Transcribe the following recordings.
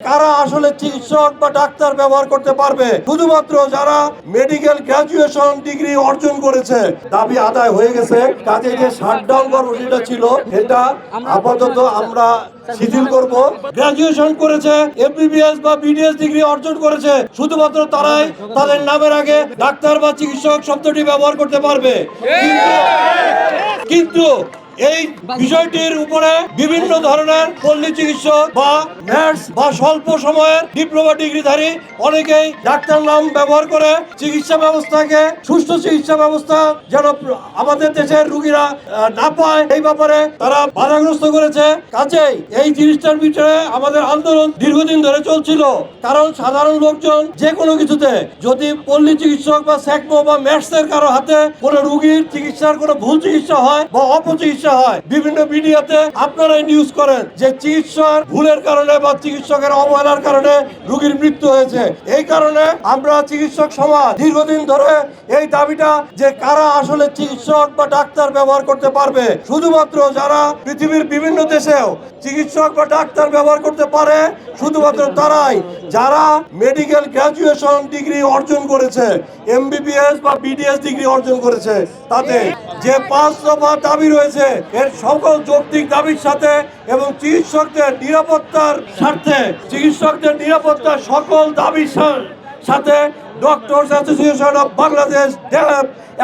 কারা আসলে চিকিৎসক বা ডাক্তার ব্যবহার করতে পারবে? শুধুমাত্র যারা মেডিকেল গ্রাজুয়েশন ডিগ্রি অর্জন করেছে, দাবি আদায় হয়ে গেছে। কাজে যে শাটডাউন কর্মসূচিটা ছিল এটা আপাতত আমরা শিথিল করব। গ্রাজুয়েশন করেছে এমবিবিএস বা বিডিএস ডিগ্রি অর্জন করেছে, শুধুমাত্র তারাই তাদের নামের আগে ডাক্তার বা চিকিৎসক শব্দটি ব্যবহার করতে পারবে। কিন্তু এই বিষয়টির উপরে বিভিন্ন ধরনের পল্লী চিকিৎসক বা নার্স বা স্বল্প সময়ের ডিপ্লোমা ডিগ্রিধারী অনেকেই ডাক্তার নাম ব্যবহার করে চিকিৎসা ব্যবস্থাকে, সুস্থ চিকিৎসা ব্যবস্থা যেন আমাদের দেশের রুগীরা না পায়, এই ব্যাপারে তারা বাধাগ্রস্ত করেছে। কাজেই এই জিনিসটার ভিতরে আমাদের আন্দোলন দীর্ঘদিন ধরে চলছিল। কারণ সাধারণ লোকজন যে কোনো কিছুতে যদি পল্লী চিকিৎসক বা স্যাকমো বা ম্যাটসের কারও হাতে কোনো রুগীর চিকিৎসার কোনো ভুল চিকিৎসা হয় বা অপচিকিৎসা হয়। বিভিন্ন মিডিয়াতে আপনারাই নিউজ করেন যে চিকিৎসার ভুলের কারণে বা চিকিৎসকের অবহেলার কারণে রুগীর মৃত্যু হয়েছে। এই কারণে আমরা চিকিৎসক সমাজ দীর্ঘদিন ধরে এই দাবিটা যে কারা আসলে চিকিৎসক বা ডাক্তার ব্যবহার করতে পারবে, শুধুমাত্র যারা পৃথিবীর বিভিন্ন দেশেও চিকিৎসক বা ডাক্তার ব্যবহার করতে পারে, শুধুমাত্র তারাই যারা মেডিকেল গ্রাজুয়েশন ডিগ্রি অর্জন করেছে এমবিবিএস বা বিডিএস ডিগ্রি অর্জন করেছে, তাতে যে পাঁচ দফা দাবি রয়েছে, এর সকল যৌক্তিক দাবির সাথে এবং চিকিৎসকদের নিরাপত্তার স্বার্থে, চিকিৎসকদের নিরাপত্তার সকল দাবির সাথে ডক্টরস অ্যাসোসিয়েশন অফ বাংলাদেশ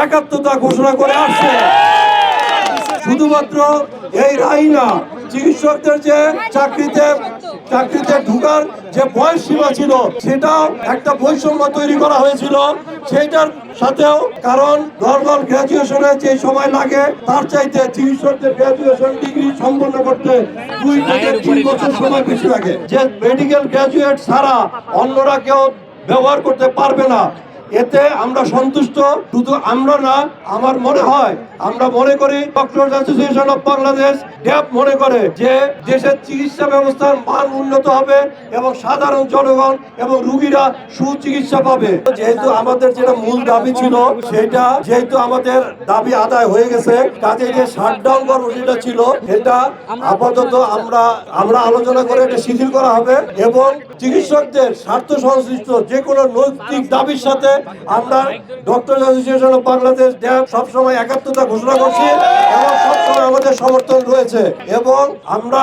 একাত্মতা ঘোষণা করে আসছে। শুধুমাত্র এই রায় না, চিকিৎসকদের যে চাকরিতে চাকরিতে ঢুকার যে বয়স সীমা ছিল সেটা একটা বৈষম্য তৈরি করা হয়েছিল। সেটার সাথেও কারণ নর্মাল গ্রাজুয়েশনে যে সময় লাগে তার চাইতে চিকিৎসকদের গ্রাজুয়েশন ডিগ্রি সম্পন্ন করতে দুই থেকে তিন বছর সময় বেশি লাগে। যে মেডিকেল গ্রাজুয়েট ছাড়া অন্যরা কেউ ব্যবহার করতে পারবে না। এতে আমরা সন্তুষ্ট, শুধু আমরা না, আমার মনে হয়, আমরা মনে করি doctor association of Bangladesh DAB মনে করে যে দেশের চিকিৎসা ব্যবস্থার মান উন্নত হবে এবং সাধারণ জনগণ এবং রুগীরা সুচিকিৎসা পাবে। যেহেতু আমাদের যেটা মূল দাবি ছিল, সেটা যেহেতু আমাদের দাবি আদায় হয়ে গেছে, কাজে যে শাটডাউন কর্মসূচিটা ছিল এটা আপাতত আমরা আমরা আলোচনা করে এটা শিথিল করা হবে এবং চিকিৎসকদের স্বার্থ সংশ্লিষ্ট যে কোনো নৈতিক দাবির সাথে আমরা doctor association of Bangladesh DAB সবসময় একাত্মতা ঘোষণা করছি এবং সবসময় আমাদের সমর্থন রয়েছে। এবং আমরা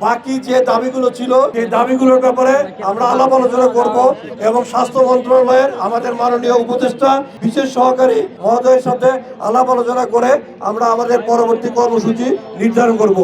বাকি যে দাবিগুলো ছিল এই দাবিগুলোর ব্যাপারে আমরা আলাপ আলোচনা করব এবং স্বাস্থ্য মন্ত্রণালয়ের, আমাদের মাননীয় উপদেষ্টা, বিশেষ সহকারী মহোদয়ের সাথে আলাপ আলোচনা করে আমরা আমাদের পরবর্তী কর্মসূচি নির্ধারণ করব।